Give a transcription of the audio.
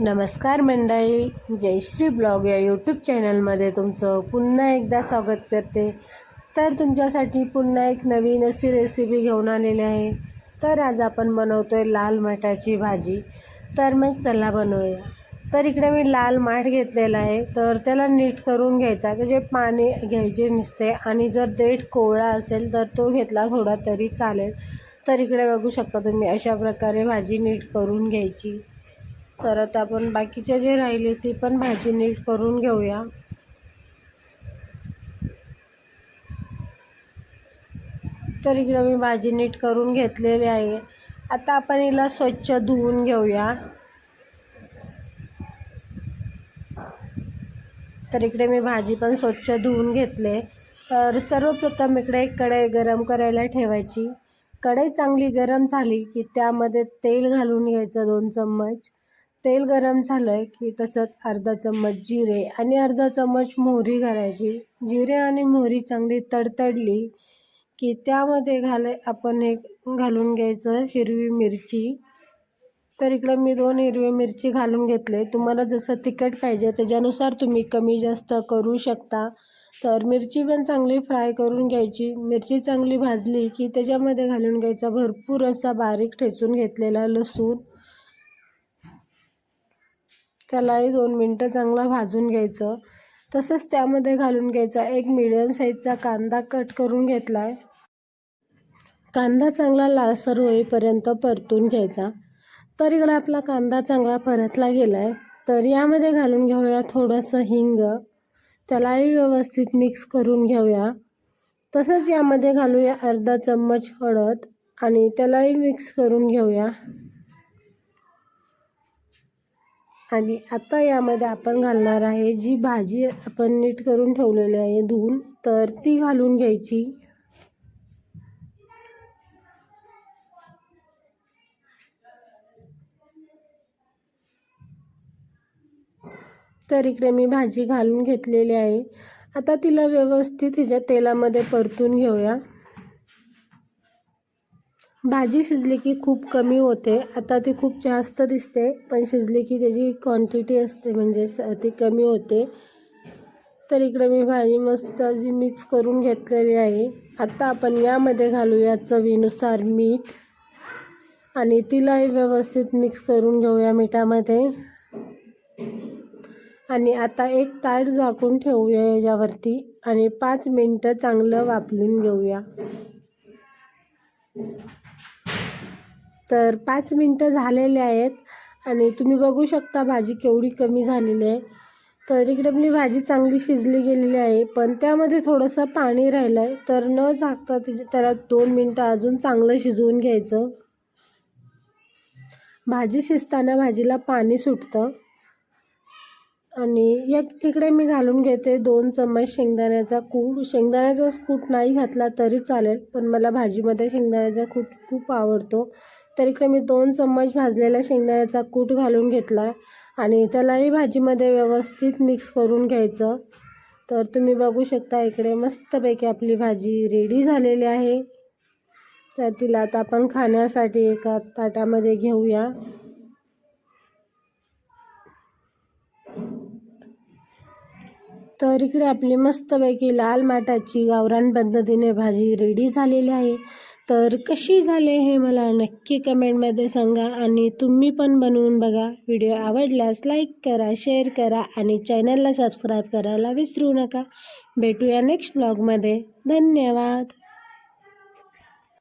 नमस्कार मंडळी जयश्री ब्लॉग या यूट्यूब चॅनलमध्ये तुमचं पुन्हा एकदा स्वागत करते. तर तुमच्यासाठी पुन्हा एक नवीन अशी रेसिपी घेऊन आलेली आहे. तर आज आपण बनवतो आहे लाल माठाची भाजी. तर मग चला बनवूया. तर इकडे मी लाल माठ घेतलेला आहे. तर त्याला नीट करून घ्यायचा. त्याचे पाणी घ्यायचे नसते. आणि जर देठ कोवळा असेल तर तो घेतला थोडा तरी चालेल. तर इकडे बघू शकता तुम्ही अशा प्रकारे भाजी नीट करून घ्यायची. तर आता आपण बाकीचे जे राहिले ती पण भाजी नीट करून घेऊया. तर इकडे मी भाजी नीट करून घेतलेली आहे. आता आपण हिला स्वच्छ धुवून घेऊया. तर इकडे मी भाजी पण स्वच्छ धुवून घेतले. तर सर्वप्रथम इकडे एक कढई गरम करायला ठेवायची. कढई चांगली गरम झाली की त्यामध्ये तेल घालून घ्यायचं दोन चम्मच. तेल गरम झालं की तसंच अर्धा चम्मच जिरे आणि अर्धा चम्मच मोहरी घालायची. जिरे आणि मोहरी चांगली तडतडली की त्यामध्ये घाल आपण हे घालून घ्यायचं हिरवी मिरची. तर इकडे मी दोन हिरवी मिरची घालून घेतले. तुम्हाला जसं तिखट पाहिजे त्याच्यानुसार तुम्ही कमी जास्त करू शकता. तर मिरची पण चांगली फ्राय करून घ्यायची. मिरची चांगली भाजली की त्याच्यामध्ये घालून घ्यायचा भरपूर असा बारीक ठेचून घेतलेला लसूण. त्यालाही दोन मिनटं चांगला भाजून घ्यायचं. तसंच त्यामध्ये घालून घ्यायचा एक मिडियम साईजचा कांदा कट करून घेतला आहे कांदा चांगला लालसर होईपर्यंत परतून घ्यायचा. तर इकडे आपला कांदा चांगला परतला गेला आहे तर यामध्ये घालून घेऊया थोडंसं हिंग. त्यालाही व्यवस्थित मिक्स करून घेऊया. तसंच यामध्ये घालूया अर्धा चम्मच हळद आणि त्यालाही मिक्स करून घेऊया. आणि आता यामध्ये आपण घालणार आहे जी भाजी आपण नीट करून ठेवलेली आहे धुवून तर ती घालून घ्यायची. तर इकडे मी भाजी घालून घेतलेली आहे. आता तिला व्यवस्थित हिच्या तेलामध्ये परतून घेऊया. भाजी शिजली की खूप कमी होते. आता ती खूप जास्त दिसते पण शिजली की त्याची क्वांटिटी असते म्हणजे ती कमी होते. तर इकडे मी भाजी मस्त अशी मिक्स करून घेतलेली आहे. आता आपण यामध्ये घालूया चवीनुसार मीठ. आणि तिलाही व्यवस्थित मिक्स करून घेऊया मिठामध्ये. आणि आता एक ताट झाकून ठेवूया याच्यावरती. आणि पाच मिनटं चांगलं वापरून घेऊया. तर पाच मिनटं झालेले आहेत आणि तुम्ही बघू शकता भाजी केवढी कमी झालेली आहे. तर इकडे आपली भाजी चांगली शिजली गेलेली आहे पण त्यामध्ये थोडंसं पाणी राहिलं आहे तर न झाकता त्याला दोन मिनटं अजून चांगलं शिजवून घ्यायचं. भाजी शिजताना भाजीला पाणी सुटतं. आणि एक इकडे मी घालून घेते दोन चम्मच शेंगदाण्याचा कूट. शेंगदाण्याचा कूट नाही घातला तरी चालेल पण मला भाजीमध्ये शेंगदाण्याचा कूट खूप आवडतो. तर इकडे मी दोन चम्मच भाजलेला शेंगदाण्याचा कूट घालून घेतला आणि त्यालाही भाजीमध्ये व्यवस्थित मिक्स करून घ्यायचं. तर तुम्ही बघू शकता इकडे मस्तपैकी आपली भाजी रेडी झालेली आहे. तर तिला आता आपण खाण्यासाठी एका ताटामध्ये घेऊया. तर इकडे आपली मस्तपैकी लाल माठाची गावरान पद्धतीने भाजी रेडी झालेली आहे. तर कशी झाले हे मला नक्की कमेंटमध्ये सांगा आणि तुम्ही पण बनवून बघा. व्हिडिओ आवडल्यास लाईक करा शेअर करा आणि चॅनलला सबस्क्राईब करायला विसरू नका. भेटूया नेक्स्ट ब्लॉगमध्ये. धन्यवाद.